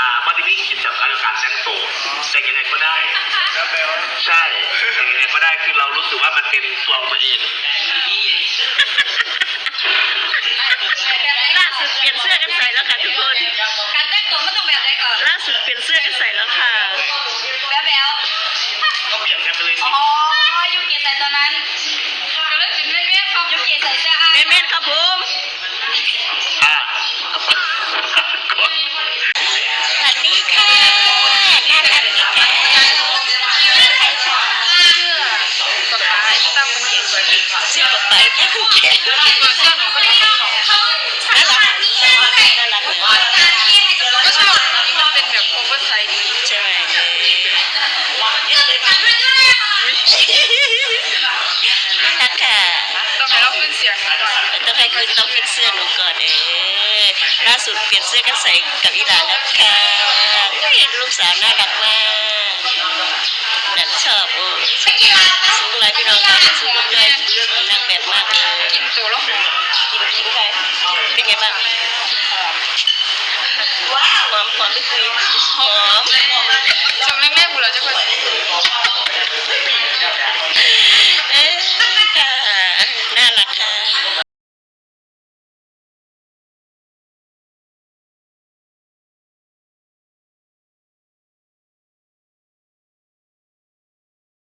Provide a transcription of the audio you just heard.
อ่ามันจะมีขีดจำกัดในการแต่งตัวแต่งยังไงก็ได้ แล้วแปลใช่แต่งยังไงก็ได้คือเรารู้สึกว่ามันเป็นตัวของตัวเองล่าสุดเปลี่ยนเสื้อกันใส่แล้วค่ะทุกคน ครับยูเกตใส่เสื้ออาเมนเมนครับผมอ่าสวัสดีค่ะน่ารักดีค่ะใครชอบเสื้อปะปายตั้งคนเก่งเสื้อปะปายตั้งคนเก่ง ต้องให้เราขึ้นเสียงก่อนต้องให้คุณต้องเป็นเสื้อหนูก่อนเออล่าสุดเปลี่ยนเสื้อกันใส่กับอีหลานแล้วค่ะเฮ้ยลูกสาวน่ารักมากนั่นชอบโอ้สูงเลยพี่น้องค่ะสูงด้วยนางแบบมากเลยกินตัวแล้วหอมกินกินไปเป็นไงบ้างว้าวหอมหอมไม่คุยหอม